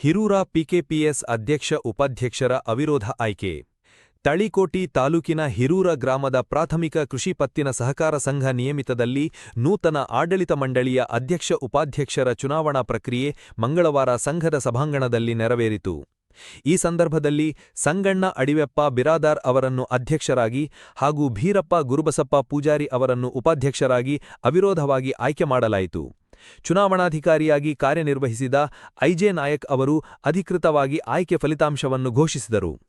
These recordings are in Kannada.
ಹಿರೂರ ಪಿಕೆಪಿಎಸ್ ಅಧ್ಯಕ್ಷ ಉಪಾಧ್ಯಕ್ಷರ ಅವಿರೋಧ ಆಯ್ಕೆ. ತಳಿಕೋಟಿ ತಾಲೂಕಿನ ಹಿರೂರ ಗ್ರಾಮದ ಪ್ರಾಥಮಿಕ ಕೃಷಿ ಪತ್ತಿನ ಸಹಕಾರ ಸಂಘ ನಿಯಮಿತದಲ್ಲಿ ನೂತನ ಆಡಳಿತ ಮಂಡಳಿಯ ಅಧ್ಯಕ್ಷ ಉಪಾಧ್ಯಕ್ಷರ ಚುನಾವಣಾ ಪ್ರಕ್ರಿಯೆ ಮಂಗಳವಾರ ಸಂಘದ ಸಭಾಂಗಣದಲ್ಲಿ ನೆರವೇರಿತು. ಈ ಸಂದರ್ಭದಲ್ಲಿ ಸಂಗಣ್ಣ ಅಡಿವೆಪ್ಪ ಬಿರಾದಾರ್ ಅವರನ್ನು ಅಧ್ಯಕ್ಷರಾಗಿ ಹಾಗೂ ಭೀರಪ್ಪ ಗುರುಬಸಪ್ಪ ಪೂಜಾರಿ ಅವರನ್ನು ಉಪಾಧ್ಯಕ್ಷರಾಗಿ ಅವಿರೋಧವಾಗಿ ಆಯ್ಕೆ ಮಾಡಲಾಯಿತು. ಚುನಾವಣಾಧಿಕಾರಿಯಾಗಿ ಕಾರ್ಯನಿರ್ವಹಿಸಿದ ಐಜೆ ನಾಯಕ್ ಅವರು ಅಧಿಕೃತವಾಗಿ ಆಯ್ಕೆ ಫಲಿತಾಂಶವನ್ನು ಘೋಷಿಸಿದರು.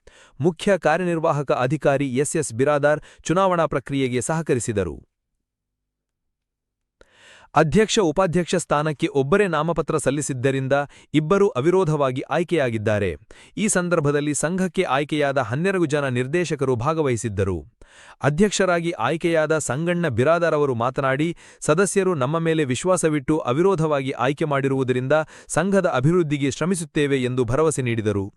ಮುಖ್ಯ ಕಾರ್ಯನಿರ್ವಾಹಕ ಅಧಿಕಾರಿ ಎಸ್ಎಸ್ ಬಿರಾದಾರ್ ಚುನಾವಣಾ ಪ್ರಕ್ರಿಯೆಗೆ ಸಹಕರಿಸಿದರು. ಅಧ್ಯಕ್ಷ ಉಪಾಧ್ಯಕ್ಷ ಸ್ಥಾನಕ್ಕೆ ಒಬ್ಬರೇ ನಾಮಪತ್ರ ಸಲ್ಲಿಸಿದ್ದರಿಂದ ಇಬ್ಬರು ಅವಿರೋಧವಾಗಿ ಆಯ್ಕೆಯಾಗಿದ್ದಾರೆ. ಈ ಸಂದರ್ಭದಲ್ಲಿ ಸಂಘಕ್ಕೆ ಆಯ್ಕೆಯಾದ ಹನ್ನೆರಡು ಜನ ನಿರ್ದೇಶಕರು ಭಾಗವಹಿಸಿದ್ದರು. ಅಧ್ಯಕ್ಷರಾಗಿ ಆಯ್ಕೆಯಾದ ಸಂಗಣ್ಣ ಬಿರಾದಾರ್ ಅವರು ಮಾತನಾಡಿ, ಸದಸ್ಯರು ನಮ್ಮ ಮೇಲೆ ವಿಶ್ವಾಸವಿಟ್ಟು ಅವಿರೋಧವಾಗಿ ಆಯ್ಕೆ ಮಾಡಿರುವುದರಿಂದ ಸಂಘದ ಅಭಿವೃದ್ಧಿಗೆ ಶ್ರಮಿಸುತ್ತೇವೆ ಎಂದು ಭರವಸೆ ನೀಡಿದರು.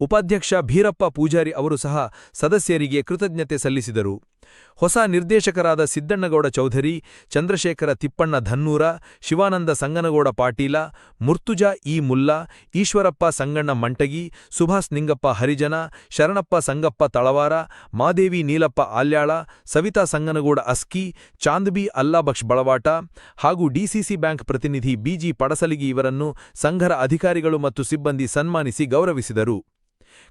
ಉಪಾಧ್ಯಕ್ಷ ಭೀರಪ್ಪ ಪೂಜಾರಿ ಅವರು ಸಹ ಸದಸ್ಯರಿಗೆ ಕೃತಜ್ಞತೆ ಸಲ್ಲಿಸಿದರು. ಹೊಸ ನಿರ್ದೇಶಕರಾದ ಸಿದ್ದಣ್ಣಗೌಡ ಚೌಧರಿ, ಚಂದ್ರಶೇಖರ ತಿಪ್ಪಣ್ಣ ಧನ್ನೂರ, ಶಿವಾನಂದ ಸಂಗನಗೌಡ ಪಾಟೀಲ, ಮುರ್ತುಜಾ ಇ ಮುಲ್ಲಾ, ಈಶ್ವರಪ್ಪ ಸಂಗಣ್ಣ ಮಂಟಗಿ ಸುಭಾಸ್ ನಿಂಗಪ್ಪ ಹರಿಜನ, ಶರಣಪ್ಪ ಸಂಗಪ್ಪ ತಳವಾರ, ಮಾದೇವಿ ನೀಲಪ್ಪ ಆಲ್ಯಾಳ, ಸವಿತಾ ಸಂಗನಗೌಡ ಅಸ್ಕಿ, ಚಾಂದ್ಬಿ ಅಲ್ಲಾಬಕ್ಷ್ ಬಳವಾಟ ಹಾಗೂ ಡಿಸಿಸಿ ಬ್ಯಾಂಕ್ ಪ್ರತಿನಿಧಿ ಬಿಜಿ ಪಡಸಲಿಗಿ ಇವರನ್ನು ಸಂಘರ ಅಧಿಕಾರಿಗಳು ಮತ್ತು ಸಿಬ್ಬಂದಿ ಸನ್ಮಾನಿಸಿ ಗೌರವಿಸಿದರು.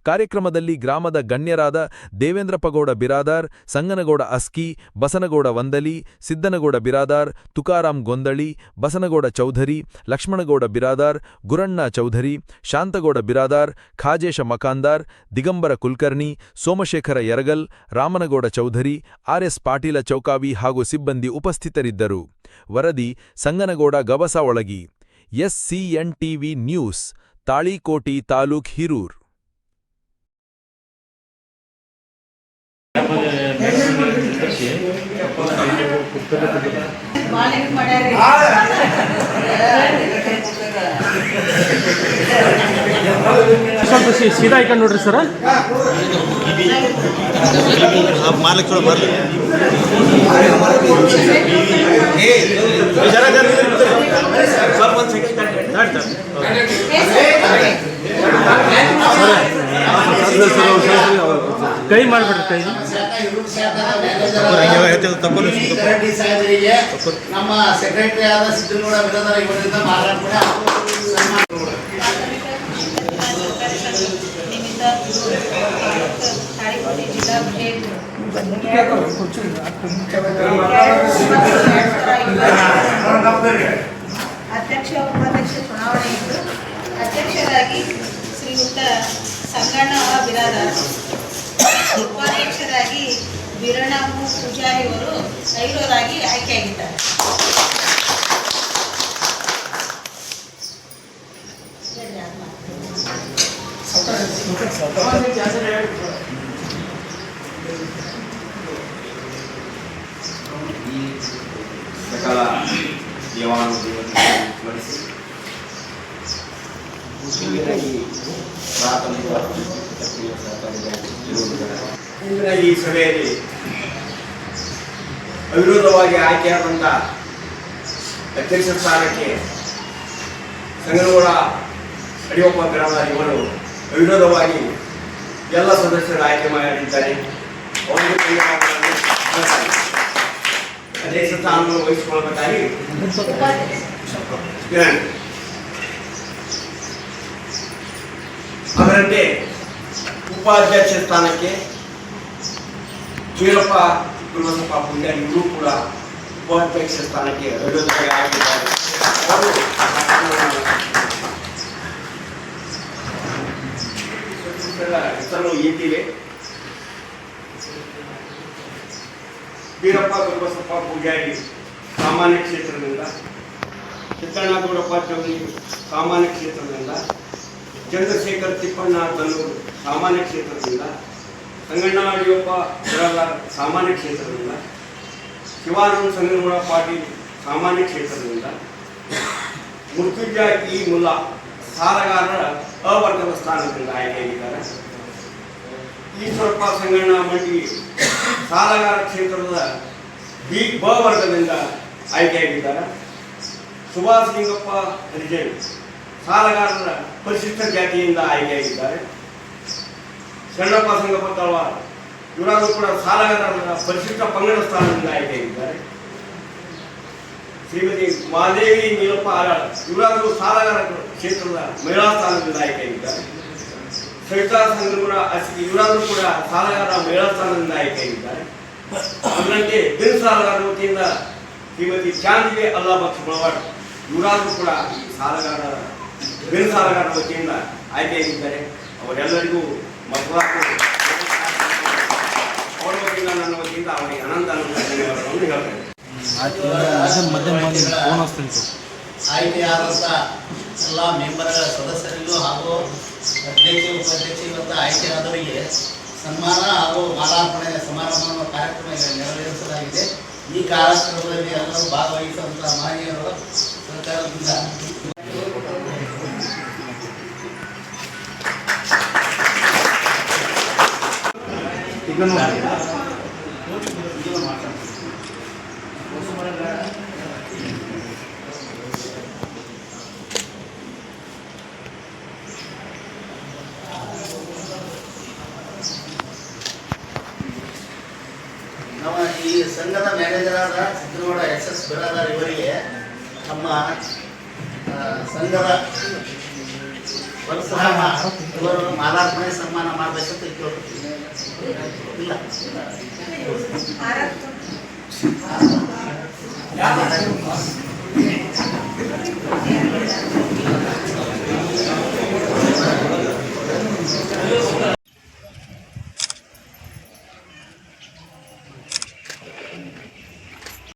ಕಾರ್ಯಕ್ರಮದಲ್ಲಿ ಗ್ರಾಮದ ಗಣ್ಯರಾದ ದೇವೇಂದ್ರಪ್ಪಗೌಡ ಬಿರಾದಾರ್, ಸಂಗನಗೌಡ ಅಸ್ಕಿ, ಬಸನಗೌಡ ವಂದಲಿ, ಸಿದ್ದನಗೌಡ ಬಿರಾದಾರ್, ತುಕಾರಾಂ ಗೊಂದಳಿ, ಬಸನಗೌಡ ಚೌಧರಿ, ಲಕ್ಷ್ಮಣಗೌಡ ಬಿರಾದಾರ್, ಗುರಣ್ಣ ಚೌಧರಿ, ಶಾಂತಗೌಡ ಬಿರಾದಾರ್, ಖಾಜೇಶ ಮಕಾಂದಾರ್, ದಿಗಂಬರ ಕುಲ್ಕರ್ಣಿ, ಸೋಮಶೇಖರ ಯರಗಲ್, ರಾಮನಗೌಡ ಚೌಧರಿ, ಆರ್ಎಸ್ ಪಾಟೀಲ ಚೌಕಾವಿ ಹಾಗೂ ಸಿಬ್ಬಂದಿ ಉಪಸ್ಥಿತರಿದ್ದರು. ವರದಿ Sanganagouda Gabasa Olagi SCN TV news, Talikoti taluk Hirur. ಸ್ವಲ್ಪ ಸೀದಾ ಇಟ್ಕೊಂಡು ನೋಡ್ರಿ ಸರ. ಮಾಲಕ್ ಕೈ ಮಾಡ್ಬಿಡ್ರಿ ಕೈ. ತಪ್ಪಲು ರೆಡ್ಡಿ ಸಾಹೇಬರಿಗೆ ನಮ್ಮ ಸೆಕ್ರೆಟರಿ ಆದ ಸಿದ್ದನಗೌಡ ಬಿರಾದಾರ ಇವರಿಂದ ಮಾರಾಟ ಅಧ್ಯಕ್ಷ ಉಪಾಧ್ಯಕ್ಷ ಚುನಾವಣೆ ಇದ್ದು, ಅಧ್ಯಕ್ಷರಾಗಿ ಶ್ರೀಯುತ ಸಂಗಣ್ಣ ಬಿರಾದಾರ್ ಉಪಾಧ್ಯಕ್ಷರಾಗಿ ವೀರಣ್ಣಮ್ಮ ಪೂಜಾರಿ ಅವರು ಐರೋರಾಗಿ ಆಯ್ಕೆಯಾಗಿದ್ದಾರೆ ಹೇಳ್ರಿ ಅಮ್ಮ. ಸಕಲ ದೇವಾನುದೇವತೆ ಸ್ಮರಿಸಿ ಈ ಪ್ರಾಥಮಿಕ ಪ್ರಕ್ರಿಯೆ ಸರ್ಕಾರಿ ಬ್ಯಾಂಕ್ ಇರುವುದರ ಇಂದಿನ ಈ ಸಭೆಯಲ್ಲಿ ಅವಿರೋಧವಾಗಿ ಆಯ್ಕೆಯಾದಂಥ ಅಧ್ಯಕ್ಷ ಸ್ಥಾನಕ್ಕೆ ಸಂಗನಗೌಡ ಅಡಿಯಪ್ಪ ಗ್ರಾಮದ ಇವರು ಅವಿರೋಧವಾಗಿ ಎಲ್ಲ ಸದಸ್ಯರು ಆಯ್ಕೆ ಮಾಡಿದ್ದಾರೆ. ಅಧ್ಯಕ್ಷ ಸ್ಥಾನವನ್ನು ವಹಿಸಿಕೊಳ್ಳಬೇಕಾಗಿ ಅದರಂತೆ ಉಪಾಧ್ಯಕ್ಷ ಸ್ಥಾನಕ್ಕೆ ವೀರಪ್ಪ ಗುರುಬಸಪ್ಪ ಪುಣ್ಯಾರಿ ಇವರು ಕೂಡ ಉಪಾಧ್ಯಕ್ಷ ಸ್ಥಾನಕ್ಕೆ ಹೆಸರು ಇಟ್ಟಿವೆ ವೀರಪ್ಪ ಗುರುಬಸಪ್ಪ ಪೂಜಾರಿ ಸಾಮಾನ್ಯ ಕ್ಷೇತ್ರದಿಂದ. ಸಿದ್ದಣ್ಣಗೌಡಪ್ಪ ಚೌಧರಿ ಸಾಮಾನ್ಯ ಕ್ಷೇತ್ರದಿಂದ. ಚಂದ್ರಶೇಖರ್ ತಿಪ್ಪಣ್ಣ ತನ್ನೂರು ಸಾಮಾನ್ಯ ಕ್ಷೇತ್ರದಿಂದ ಸಂಗಣ್ಣ ಅಡಿಯಪ್ಪ ಸಾಮಾನ್ಯ ಕ್ಷೇತ್ರದಿಂದ, ಶಿವಾನಂದ ಸಂಗನಗೌಡ ಪಾಟೀಲ್ ಸಾಮಾನ್ಯ ಕ್ಷೇತ್ರದಿಂದ ಮುರ್ತುಜಾ ಇ ಮುಲ್ಲಾ ಸಾಲಗಾರರ ಅವರ್ಗದ ಸ್ಥಾನದಿಂದ ಆಯ್ಕೆಯಾಗಿದ್ದಾರೆ ಈಶ್ವರಪ್ಪ ಸಂಗಣ್ಣ ಮಂಡಿ ಸಾಲಗಾರ ಕ್ಷೇತ್ರದ ಬಿ ಬ ವರ್ಗದಿಂದ ಆಯ್ಕೆಯಾಗಿದ್ದಾರೆ ಸುಭಾಷ್ ಲಿಂಗಪ್ಪ ಹರಿಜನ್ ಸಾಲಗಾರರ ಪರಿಶಿಷ್ಟ ಜಾತಿಯಿಂದ ಆಯ್ಕೆಯಾಗಿದ್ದಾರೆ ಶರಣಪ್ಪ ಸಂಗಪ್ಪ ತಳವಾರ್ ಇವರಾದರೂ ಕೂಡ ಸಾಲಗಾರರ ಪರಿಶಿಷ್ಟ ಪಂಗಡ ಸ್ಥಾನದಿಂದ ಆಯ್ಕೆಯಾಗಿದ್ದಾರೆ ಶ್ರೀಮತಿ ಮಾದೇವಿ ನೀಲಪ್ಪ ಆರಾಳ್ ಇವರಾದರೂ ಸಾಲಗಾರ ಕ್ಷೇತ್ರದ ಮಹಿಳಾ ಸ್ಥಾನದಿಂದ ಆಯ್ಕೆಯಾಗಿದ್ದಾರೆ ಸವಿತಾ ಸಂಗಮರ ಅಸಿಗೆ ಇವರಾದರೂ ಕೂಡ ಸಾಲಗಾರ ಮಹಿಳಾ ಸ್ಥಾನದಿಂದ ಆಯ್ಕೆಯಾಗಿದ್ದಾರೆ ಅದರಂತೆ ಬಿನ್ ಸಾಲಗಾರ ವತಿಯಿಂದ ಶ್ರೀಮತಿ ಚಾಂದಿಗೆ ಅಲ್ಲಾ ಬಕ್ಷ ಬಳವಾಡ್ ಇವರಾದರೂ ಕೂಡ ಈ ಬಿನ್ ಸಾಲಗಾರ ವತಿಯಿಂದ ಆಯ್ಕೆಯಾಗಿದ್ದಾರೆ ಅವರೆಲ್ಲರಿಗೂ ಮತದಾರರು ಅವರ ವತಿಯಿಂದ ನನ್ನ ವತಿಯಿಂದ ಅವರಿಗೆ ಅನಂತ ಅನಂತ ಧನ್ಯವಾದಗಳನ್ನು ಹೇಳ್ತೇನೆ. ಆಯ್ಕೆಯಾದಂಥ ಎಲ್ಲ ಮೆಂಬರ್ಗಳ ಸದಸ್ಯರಿಗೂ ಹಾಗೂ ಅಧ್ಯಕ್ಷ ಉಪಾಧ್ಯಕ್ಷ ಇವತ್ತು ಆಯ್ಕೆಯಾದವರಿಗೆ ಸನ್ಮಾನ ಹಾಗೂ ಮಾಲಾರ್ಪಣೆ ಸಮಾರಂಭ ಕಾರ್ಯಕ್ರಮ ನೆರವೇರಿಸಲಾಗಿದೆ. ಈ ಕಾರ್ಯಕ್ರಮದಲ್ಲಿ ಎಲ್ಲರೂ ಭಾಗವಹಿಸುವಂತಹ ಮಾನ್ಯರು ಸರ್ಕಾರದಿಂದ. ನಮ್ಮ ಈ ಸಂಘದ ಮ್ಯಾನೇಜರ್ ಆದ ಸಿದ್ದನಗೌಡ ಎಸ್ ಎಸ್ ಬಿರಾದಾರ್ ಇವರಿಗೆ ನಮ್ಮ ಸಂಘದ ಇವರು ಮಾಲಾರ್ಪಣೆ ಸನ್ಮಾನ ಮಾಡಬೇಕಂತ ಕೇಳ್ಕೊತೀನಿ ಇಲ್ಲ